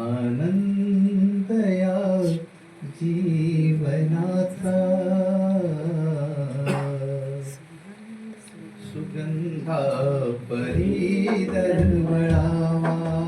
आनंद सुगंधा परी दरवळावा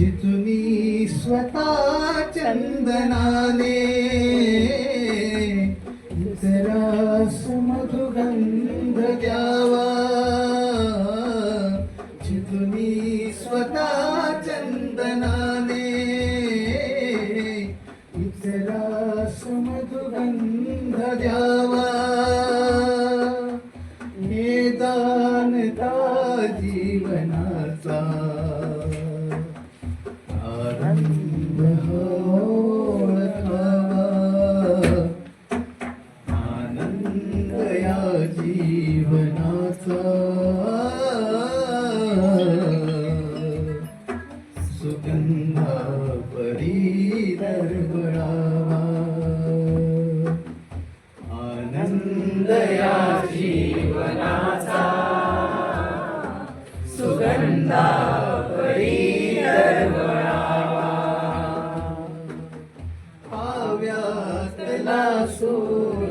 जिथुनी स्वतः चंदनाने इतरास सुमधुगंध द्यावा। जिथुनी स्वतः चंदनाने इतरास सुमधुगंध द्यावा। हे दानता जीवनाचा जीवनाचा सुगंधा परी दरवळावा आनंद या जीवनाचा सुगंधा पाव्यातला सूर